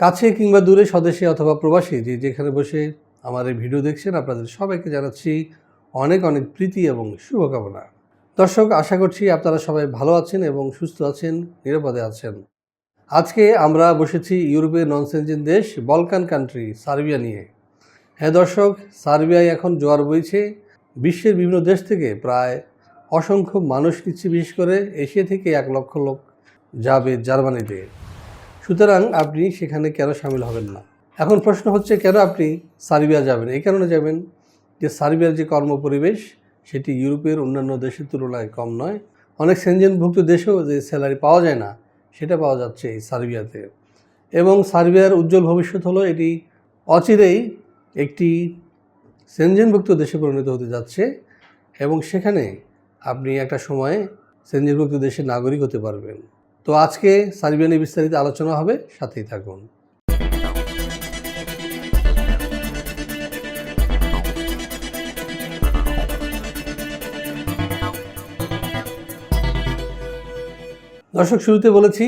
কাছে কিংবা দূরে স্বদেশে অথবা প্রবাসী যে যেখানে বসে আমার এই ভিডিও দেখছেন, আপনাদের সবাইকে জানাচ্ছি অনেক অনেক প্রীতি এবং শুভকামনা। দর্শক, আশা করছি আপনারা সবাই ভালো আছেন এবং সুস্থ আছেন, নিরাপদে আছেন। আজকে আমরা বসেছি ইউরোপের নন সেনজেন দেশ, বলকান কান্ট্রি, সার্বিয়া নিয়ে। হ্যাঁ দর্শক, সার্বিয়ায় এখন জোয়ার বইছে। বিশ্বের বিভিন্ন দেশ থেকে প্রায় অসংখ্য মানুষ নিচ্ছে, বিশেষ করে এশিয়া থেকে এক লক্ষ লোক যাবে জার্মানিতে। সুতরাং আপনি সেখানে কেন সামিল হবেন না? এখন প্রশ্ন হচ্ছে, কেন আপনি সার্বিয়া যাবেন? এই কারণে যাবেন যে সার্বিয়ার যে কর্মপরিবেশ, সেটি ইউরোপের অন্যান্য দেশের তুলনায় কম নয়। অনেক সেনজেনভুক্ত দেশেও যে স্যালারি পাওয়া যায় না, সেটা পাওয়া যাচ্ছে এই সার্বিয়াতে। এবং সার্বিয়ার উজ্জ্বল ভবিষ্যৎ হলো এটি অচিরেই একটি সেনজেনভুক্ত দেশে পরিণত হতে যাচ্ছে এবং সেখানে আপনি একটা সময়ে সেনজেনভুক্ত দেশের নাগরিক হতে পারবেন। তো আজকে সার্বিয়া নিয়ে বিস্তারিত আলোচনা হবে, সাথেই থাকুন। দর্শক, শুরুতে বলেছি,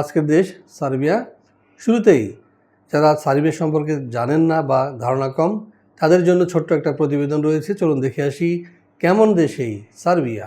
আজকের দেশ সার্বিয়া। শুরুতেই যারা সার্বিয়া সম্পর্কে জানেন না বা ধারণা কম, তাদের জন্য ছোট্ট একটা প্রতিবেদন রয়েছে। চলুন দেখে আসি, কেমন দেশ এই সার্বিয়া?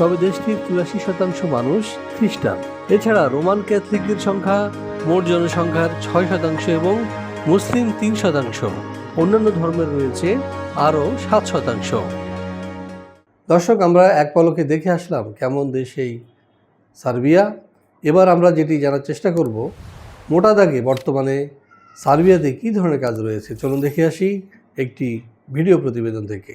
তবে দেশটির চুরাশি শতাংশ মানুষ খ্রিস্টান। এছাড়া রোমান ক্যাথলিকদের সংখ্যা মোট জনসংখ্যার ছয় শতাংশ এবং মুসলিম তিন শতাংশ। অন্যান্য ধর্মের রয়েছে আরও সাত শতাংশ। দর্শক, আমরা এক পলকে দেখে আসলাম কেমন দেশ এই সার্বিয়া। এবার আমরা যেটি জানার চেষ্টা করব, মোটা দাগে বর্তমানে সার্বিয়াতে কী ধরনের কাজ রয়েছে? চলুন দেখে আসি একটি ভিডিও প্রতিবেদন থেকে।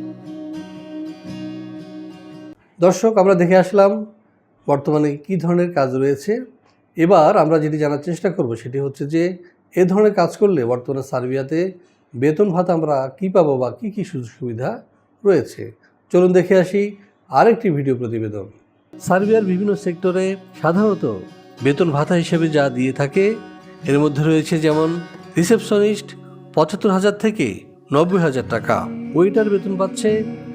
দর্শক, আমরা দেখে আসলাম বর্তমানে কি ধরনের কাজ রয়েছে। এবার আমরা যেটি জানার চেষ্টা করব সেটি হচ্ছে যে, এ ধরনের কাজ করলে বর্তমানে সার্বিয়াতে বেতন ভাতা আমরা কী পাবো বা কী কী সুযোগ সুবিধা রয়েছে? চলুন দেখে আসি আরেকটি ভিডিও প্রতিবেদন। সার্বিয়ার বিভিন্ন সেক্টরে সাধারণত বেতন ভাতা হিসেবে যা দিয়ে থাকে, এর মধ্যে রয়েছে যেমন রিসেপশনিস্ট পঁচাত্তর হাজার থেকে নব্বই হাজার টাকা। ওয়েটার বেতন পাচ্ছে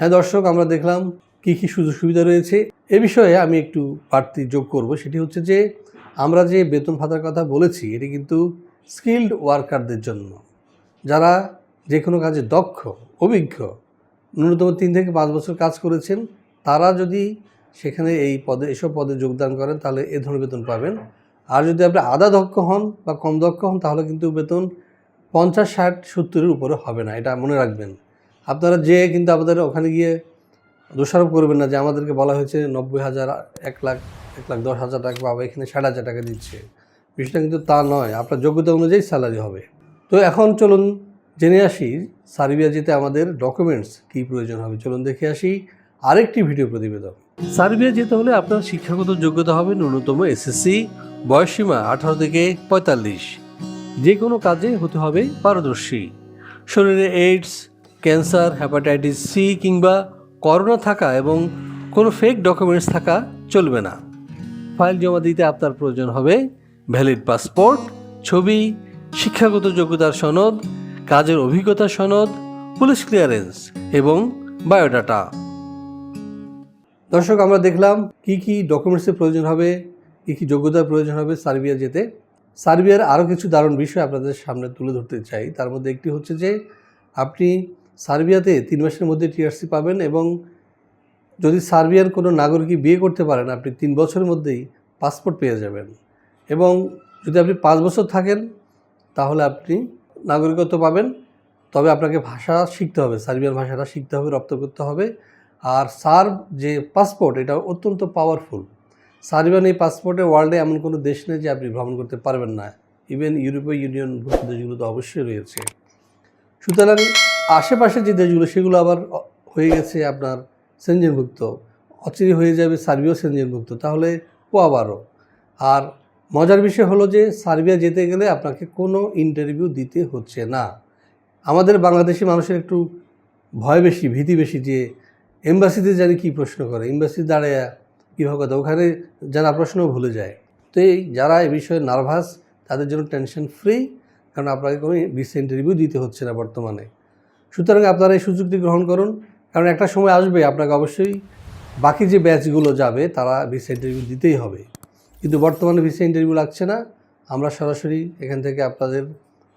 হ্যাঁ দর্শক, আমরা দেখলাম কি কি সুযোগ সুবিধা রয়েছে। এ বিষয়ে আমি একটু বাড়তি যোগ করব। সেটি হচ্ছে যে, আমরা যে বেতন ভাতার কথা বলেছি, এটি কিন্তু স্কিল্ড ওয়ার্কারদের জন্য। যারা যে কোনো কাজে দক্ষ, অভিজ্ঞ, ন্যূনতম তিন থেকে পাঁচ বছর কাজ করেছেন, তারা যদি সেখানে এই পদে, এসব পদে যোগদান করেন, তাহলে এ ধরনের বেতন পাবেন। আর যদি আপনি আধা দক্ষ হন বা কম দক্ষ হন, তাহলে কিন্তু বেতন পঞ্চাশ, ষাট, সত্তরের উপরে হবে না। এটা মনে রাখবেন। আপনারা যে কিন্তু আপনাদের ওখানে গিয়ে দোষারোপ করবেন না যে আমাদেরকে বলা হয়েছে নব্বই হাজার এক লাখ এক লাখ দশ হাজার টাকা পাবো এখানে ষাট হাজার টাকা দিচ্ছে। বিষয়টা কিন্তু তা নয়, আপনার যোগ্যতা অনুযায়ী স্যালারি হবে। তো এখন চলুন জেনে আসি, সার্বিয়া যেতে আমাদের ডকুমেন্টস কী প্রয়োজন হবে। চলুন দেখে আসি আরেকটি ভিডিও প্রতিবেদন। সার্বিয়া যেতে হলে আপনার শিক্ষাগত যোগ্যতা হবে ন্যূনতম এসএসসি বয়সসীমা আঠারো থেকে পঁয়তাল্লিশ। যে কোনো কাজে হতে হবে পারদর্শী। শরীরে এইডস ক্যান্সার হ্যাপাটাইটিস সি কিংবা করোনা থাকা এবং কোনো ফেক ডকুমেন্টস থাকা চলবে না। ফাইল জমা দিতে আপনার প্রয়োজন হবে ভ্যালিড পাসপোর্ট ছবি, শিক্ষাগত যোগ্যতার সনদ, কাজের অভিজ্ঞতা সনদ পুলিশ ক্লিয়ারেন্স এবং বায়োডাটা দর্শক, আমরা দেখলাম কি কি ডকুমেন্টসের প্রয়োজন হবে, কি কি যোগ্যতার প্রয়োজন হবে সার্বিয়া যেতে। সার্বিয়ার আরও কিছু দারুণ বিষয় আপনাদের সামনে তুলে ধরতে চাই। তার মধ্যে একটি হচ্ছে যে, আপনি সার্বিয়াতে তিন মাসের মধ্যে টিআরসি পাবেন এবং যদি সার্বিয়ার কোনো নাগরিকই বিয়ে করতে পারেন, আপনি তিন বছরের মধ্যেই পাসপোর্ট পেয়ে যাবেন। এবং যদি আপনি পাঁচ বছর থাকেন, তাহলে আপনি নাগরিকত্ব পাবেন। তবে আপনাকে ভাষা শিখতে হবে সার্বিয়ান ভাষাটা শিখতে হবে, রপ্ত করতে হবে। আর সার্ব যে পাসপোর্ট, এটা অত্যন্ত পাওয়ারফুল সার্বিয়ান এই পাসপোর্টে ওয়ার্ল্ডে এমন কোনো দেশ নেই যে আপনি ভ্রমণ করতে পারবেন না। ইভেন ইউরোপীয় ইউনিয়ন ভুক্ত দেশগুলো তো অবশ্যই রয়েছে। সুতরাং আশেপাশে যে দেশগুলো, সেগুলো আবার হয়ে গেছে আপনার সেনজেনভুক্ত। অচিরে হয়ে যাবে সার্বিয়াও সেনজেনভুক্ত। তাহলে পোয়া বারো আর মজার বিষয় হলো যে, সার্বিয়া যেতে গেলে আপনাকে কোনো ইন্টারভিউ দিতে হচ্ছে না। আমাদের বাংলাদেশি মানুষের একটু ভয় বেশি, ভীতি বেশি যে এম্বাসিতে জানি কী প্রশ্ন করে? এম্বাসি দাঁড়ায় কীভাবে কথা? ওখানে যারা প্রশ্নও ভুলে যায়। তো এই যারা এই বিষয়ে নার্ভাস তাদের জন্য টেনশন ফ্রি কারণ আপনাকে কোনো ভিসা ইন্টারভিউ দিতে হচ্ছে না বর্তমানে। সুতরাং আপনারা এই সুযোগটি গ্রহণ করুন, কারণ একটা সময় আসবে, আপনাকে অবশ্যই বাকি যে ব্যাচগুলো যাবে, তারা ভিসা ইন্টারভিউ দিতেই হবে। কিন্তু বর্তমানে ভিসা ইন্টারভিউ লাগছে না। আমরা সরাসরি এখান থেকে আপনাদের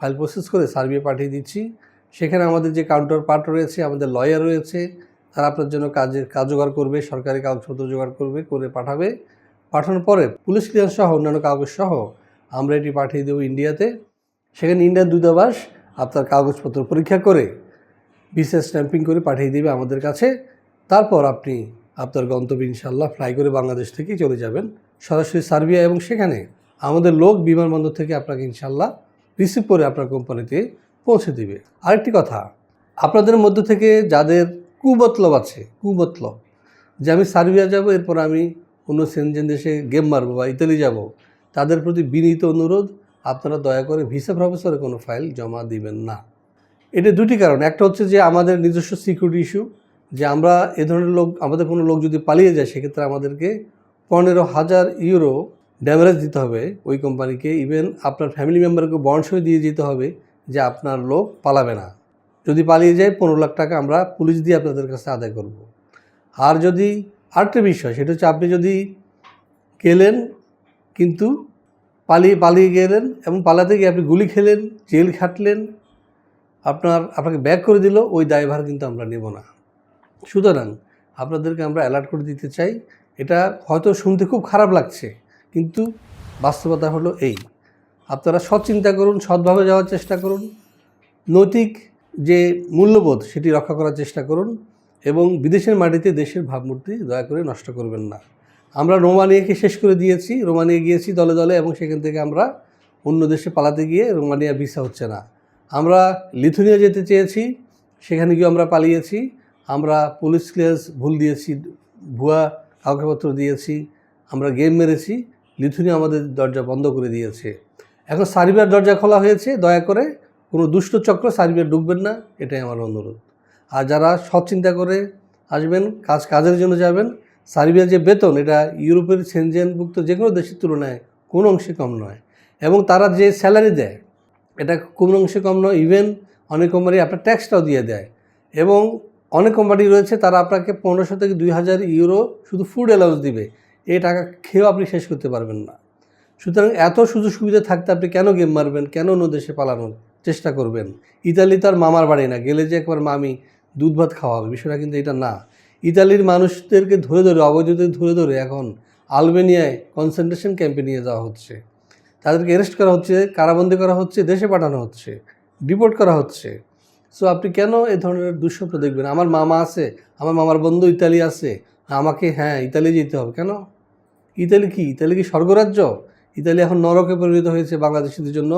ফাইল প্রসেস করে সার্ভে পাঠিয়ে দিচ্ছি। সেখানে আমাদের যে কাউন্টার পার্ট রয়েছে, আমাদের লয়ার রয়েছে, তারা আপনার জন্য কাজের, কাজ জোগাড় করবে, সরকারি কাগজপত্র জোগাড় করবে, করে পাঠাবে। পাঠানোর পরে পুলিশ ক্লিয়ারেন্স সহ অন্যান্য কাগজ সহ আমরা এটি পাঠিয়ে দেবো ইন্ডিয়াতে সেখানে ইন্ডিয়ার দূতাবাস আপনার কাগজপত্র পরীক্ষা করে ভিসা স্ট্যাম্পিং করে পাঠিয়ে দেবে আমাদের কাছে। তারপর আপনি আপনার গন্তব্যে ইনশাল্লাহ ফ্লাই করে বাংলাদেশ থেকেই চলে যাবেন। সরাসরি সার্বিয়া এবং সেখানে আমাদের লোক বিমানবন্দর থেকে আপনাকে ইনশাল্লাহ রিসিভ করে আপনার কোম্পানিতে পৌঁছে দিবে। আরেকটি কথা, আপনাদের মধ্য থেকে যাদের কুমতলব আছে, কুমতলব, যে আমি সার্বিয়া যাব, এরপর আমি অন্য সেনজেন দেশে গেম মারবো বা ইতালি যাব, তাদের প্রতি বিনীত অনুরোধ, আপনারা দয়া করে ভিসা প্রফেসরে কোনো ফাইল জমা দিবেন না। এটা দুটি কারণ। একটা হচ্ছে যে আমাদের নিজস্ব সিকিউরিটি ইস্যু যে আমরা এ ধরনের লোক, আমাদের কোনো লোক যদি পালিয়ে যায়, সেক্ষেত্রে আমাদেরকে পনেরো হাজার ইউরো ড্যামেজ দিতে হবে ওই কোম্পানিকে ইভেন আপনার ফ্যামিলি মেম্বারকে বন্ড দিয়ে যেতে হবে যে আপনার লোক পালাবে না। যদি পালিয়ে যায়, পনেরো লাখ টাকা আমরা পুলিশ দিয়ে আপনাদের কাছে আদায় করব। আর যদি আরেকটা বিষয়, সেটা হচ্ছে আপনি যদি গেলেন, কিন্তু পালিয়ে পালিয়ে গেলেন এবং পালাতে গিয়ে আপনি গুলি খেলেন, জেল খাটলেন আপনার, আপনাকে ব্যাক করে দিল, ওই দায়ভার কিন্তু আমরা নেব না। সুতরাং আপনাদেরকে আমরা অ্যালার্ট করে দিতে চাই। এটা হয়তো শুনতে খুব খারাপ লাগছে, কিন্তু বাস্তবতা হলো এই। আপনারা সৎ চিন্তা করুন, সৎভাবে যাওয়ার চেষ্টা করুন, নৈতিক যে মূল্যবোধ সেটি রক্ষা করার চেষ্টা করুন, এবং বিদেশের মাটিতে দেশের ভাবমূর্তি দয়া করে নষ্ট করবেন না। আমরা রোমানিয়াকে শেষ করে দিয়েছি, রোমানিয়া গিয়েছি দলে দলে, এবং সেখান থেকে আমরা অন্য দেশে পালাতে গিয়ে রোমানিয়া ভিসা হচ্ছে না। আমরা লিথুনিয়া যেতে চেয়েছি, সেখানে গিয়ে আমরা পালিয়েছি। আমরা পুলিশ ক্লিয়ারেন্স ভুল দিয়েছি, ভুয়া কাগজপত্র দিয়েছি, আমরা গেম মেরেছি লিথুনিয়া আমাদের দরজা বন্ধ করে দিয়েছে। এখন সার্বিয়ার দরজা খোলা হয়েছে, দয়া করে কোনো দুষ্ট চক্র সার্বিয়া ঢুকবেন না, এটাই আমার অনুরোধ। আর যারা সৎ চিন্তা করে আসবেন, কাজ কাজের জন্য যাবেন, সার্বিয়ার যে বেতন, এটা ইউরোপের সেনজেনভুক্ত যে কোনো দেশের তুলনায় কোনো অংশে কম নয়। এবং তারা যে স্যালারি দেয় এটা কোনো অংশে কম নয় ইভেন অনেক কোম্পানি আপনার ট্যাক্সটাও দিয়ে দেয়। এবং অনেক কোম্পানি রয়েছে, তারা আপনাকে পনেরোশো থেকে দুই হাজার ইউরো শুধু ফুড অ্যালাউন্স দিবে। এই টাকা খেয়েও আপনি শেষ করতে পারবেন না। সুতরাং এত সুযোগ সুবিধা থাকতে আপনি কেন গেম মারবেন, কেন অন্য দেশে পালানোর চেষ্টা করবেন? ইতালি তার মামার বাড়ি না, গেলে যে একবার মামি দুধ ভাত খাওয়া হবে বিষয়টা কিন্তু এটা না। ইতালির মানুষদেরকে ধরে ধরে, অবৈধদের ধরে ধরে এখন আলবেনিয়ায় কনসেন্ট্রেশন ক্যাম্পে নিয়ে যাওয়া হচ্ছে। তাদেরকে অ্যারেস্ট করা হচ্ছে, কারাবন্দি করা হচ্ছে, দেশে পাঠানো হচ্ছে ডিপোর্ট করা হচ্ছে। সো আপনি কেন এ ধরনের দুঃস্বপ্ন দেখবেন? আমার মামা আছে, আমার মামার বন্ধু ইতালি আছে, আমাকে হ্যাঁ ইতালি যেতে হবে। কেন? ইতালি কি? ইতালি কি স্বর্গরাজ্য? ইতালি এখন নরকে পরিণত হয়েছে বাংলাদেশিদের জন্য।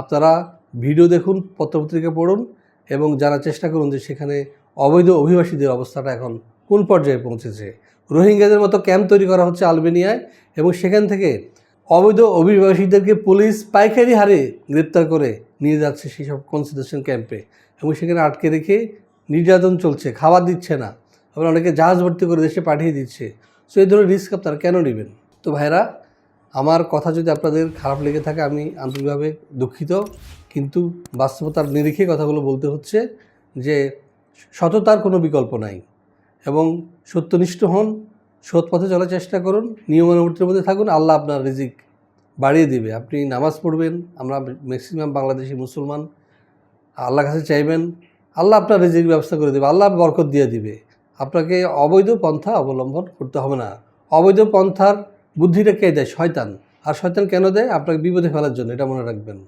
আপনারা ভিডিও দেখুন, পত্রপত্রিকা পড়ুন এবং যারা চেষ্টা করুন যে সেখানে অবৈধ অভিবাসীদের অবস্থাটা এখন কোন পর্যায়ে পৌঁছেছে। রোহিঙ্গাদের মতো ক্যাম্প তৈরি করা হচ্ছে আলবেনিয়ায় এবং সেখান থেকে অবৈধ অভিবাসীদেরকে পুলিশ পাইকারি হারে গ্রেপ্তার করে নিয়ে যাচ্ছে সেই সব কনসেন্ট্রেশন ক্যাম্পে এবং সেখানে আটকে রেখে নির্যাতন চলছে, খাবার দিচ্ছে না। আবার অনেকে জাহাজ ভর্তি করে দেশে পাঠিয়ে দিচ্ছে। সো এই ধরনের রিস্ক আপনারা কেন নেবেন? তো ভাইরা আমার কথা যদি আপনাদের খারাপ লেগে থাকে, আমি আন্তরিকভাবে দুঃখিত। কিন্তু বাস্তবতার নিরিখে কথাগুলো বলতে হচ্ছে যে, সততার কোনো বিকল্প নাই। এবং সত্যনিষ্ঠ হন সৎ পথে চলার চেষ্টা করুন নিয়মানুবর্তির মধ্যে থাকুন, আল্লাহ আপনার রিজিক বাড়িয়ে দিবে। আপনি নামাজ পড়বেন, আমরা ম্যাক্সিমাম বাংলাদেশি মুসলমান আল্লাহ কাছে চাইবেন, আল্লাহ আপনার রিজিক ব্যবস্থা করে দেবে, আল্লাহ বরকত দিয়ে দিবে। আপনাকে অবৈধ পন্থা অবলম্বন করতে হবে না। অবৈধ পন্থার বুদ্ধিটা কে দেয়? শয়তান। আর শয়তান কেন দেয়? আপনাকে বিপদে ফেলার জন্য, এটা মনে রাখবেন।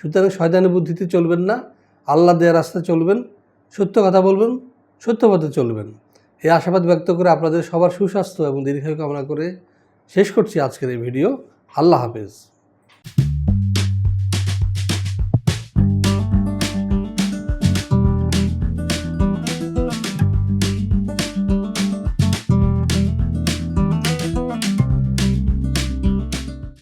সুতরাং শয়তানের বুদ্ধিতে চলবেন না, আল্লাহ দেওয়ার রাস্তা চলবেন, সত্য কথা বলবেন, সত্য পথে চলবেন। এই আশাবাদ ব্যক্ত করে আপনাদের সবার সুস্বাস্থ্য এবং দীর্ঘায়ু কামনা করে শেষ করছি আজকের এই ভিডিও। আল্লাহ হাফেজ।